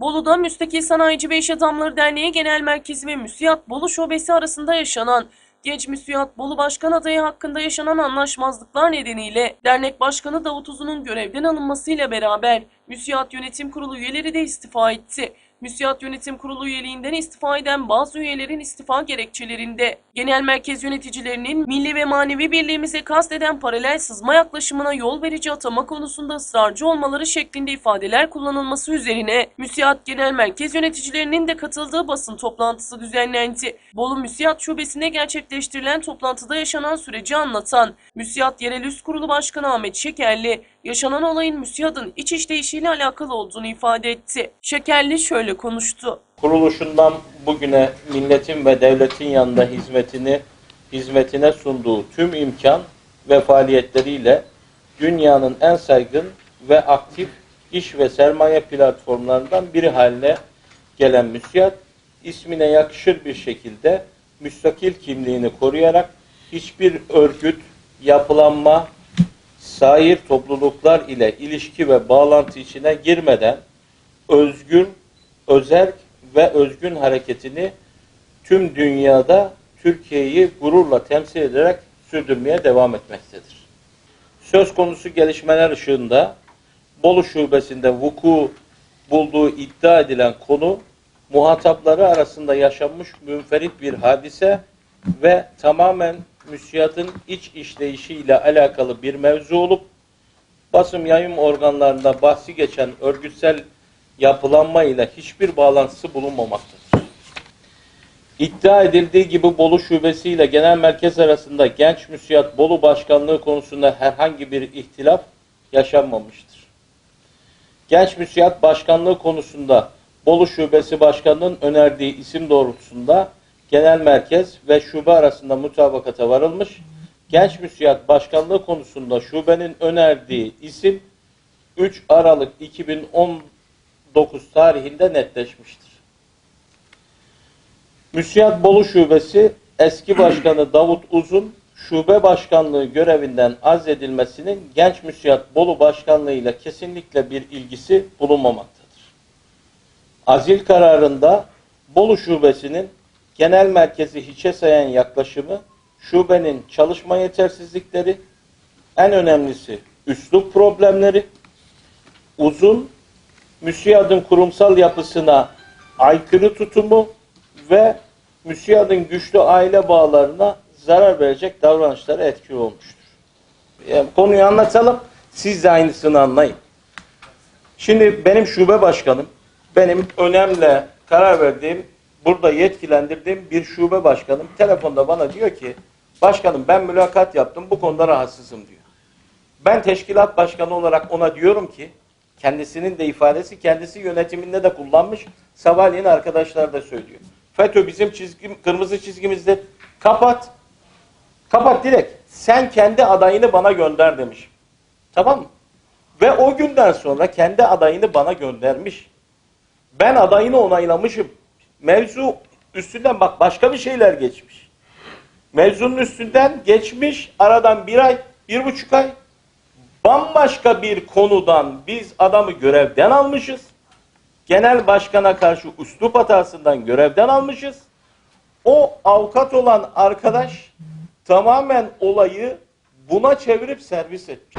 Bolu'da Müstakil Sanayici ve İş Adamları Derneği Genel Merkezi ve Müsiyat Bolu Şubesi arasında yaşanan Genç Müsiyat Bolu Başkan adayı hakkında yaşanan anlaşmazlıklar nedeniyle dernek başkanı Davut Uzun'un görevden alınmasıyla beraber Müsiyat Yönetim Kurulu üyeleri de istifa etti. Müsiyat Yönetim Kurulu üyeliğinden istifa eden bazı üyelerin istifa gerekçelerinde genel merkez yöneticilerinin milli ve manevi birliğimize kasteden paralel sızma yaklaşımına yol verici atama konusunda ısrarcı olmaları şeklinde ifadeler kullanılması üzerine Müsiyat Genel Merkez yöneticilerinin de katıldığı basın toplantısı düzenlendi. Bolu Müsiyat Şubesi'ne gerçekleştirilen toplantıda yaşanan süreci anlatan Müsiyat Yerel Üst Kurulu Başkanı Ahmet Şekerli, yaşanan olayın Müsiyat'ın iç işleyişiyle alakalı olduğunu ifade etti. Şekerli şöyle konuştu. kuruluşundan bugüne milletin ve devletin yanında hizmetini hizmetine sunduğu tüm imkan ve faaliyetleriyle dünyanın en saygın ve aktif iş ve sermaye platformlarından biri haline gelen müsiyat ismine yakışır bir şekilde müstakil kimliğini koruyarak hiçbir örgüt, yapılanma, sair topluluklar ile ilişki ve bağlantı içine girmeden özgür, özerk ve özgün hareketini tüm dünyada Türkiye'yi gururla temsil ederek sürdürmeye devam etmektedir. Söz konusu gelişmeler ışığında Bolu Şubesi'nde vuku bulduğu iddia edilen konu muhatapları arasında yaşanmış münferit bir hadise ve tamamen müsiyatın iç işleyişiyle alakalı bir mevzu olup basım yayın organlarında bahsi geçen örgütsel yapılanma ile hiçbir bağlantısı bulunmamaktadır. İddia edildiği gibi Bolu Şubesi ile Genel Merkez arasında Genç Müsiyat Bolu Başkanlığı konusunda herhangi bir ihtilaf yaşanmamıştır. Genç Müsiyat Başkanlığı konusunda Bolu Şubesi Başkanlığı'nın önerdiği isim doğrultusunda Genel Merkez ve şube arasında mutabakata varılmış. Genç Müsiyat Başkanlığı konusunda şubenin önerdiği isim 3 Aralık 2019 tarihinde netleşmiştir. Müsiyat Bolu Şubesi eski başkanı Davut Uzun şube başkanlığı görevinden azledilmesinin Genç Müsiyat Bolu Başkanlığı ile kesinlikle bir ilgisi bulunmamaktadır. Azil kararında Bolu Şubesi'nin genel merkezi hiçe sayan yaklaşımı, şubenin çalışma yetersizlikleri, en önemlisi üslup problemleri, uzun müsiyadın kurumsal yapısına aykırı tutumu ve müsiyadın güçlü aile bağlarına zarar verecek davranışları etkili olmuştur. Yani konuyu anlatalım, siz de aynısını anlayın. Şimdi benim şube başkanım, benim önemli karar verdiğim, burada yetkilendirdiğim bir şube başkanım telefonda bana diyor ki, başkanım ben mülakat yaptım, bu konuda rahatsızım diyor. Ben teşkilat başkanı olarak ona diyorum ki, kendisinin de ifadesi kendisi yönetiminde de kullanmış. Sabahleyin arkadaşlar da söylüyor. FETÖ bizim çizgim, kırmızı çizgimizde kapat. Kapat direkt. Sen kendi adayını bana gönder demiş. Tamam mı? Ve o günden sonra kendi adayını bana göndermiş. Ben adayını onaylamışım. Mevzu üstünden bak başka bir şeyler geçmiş. Mevzunun üstünden geçmiş aradan bir ay, bir buçuk ay bambaşka bir konudan biz adamı görevden almışız. Genel başkana karşı üslup hatasından görevden almışız. O avukat olan arkadaş tamamen olayı buna çevirip servis etmiş.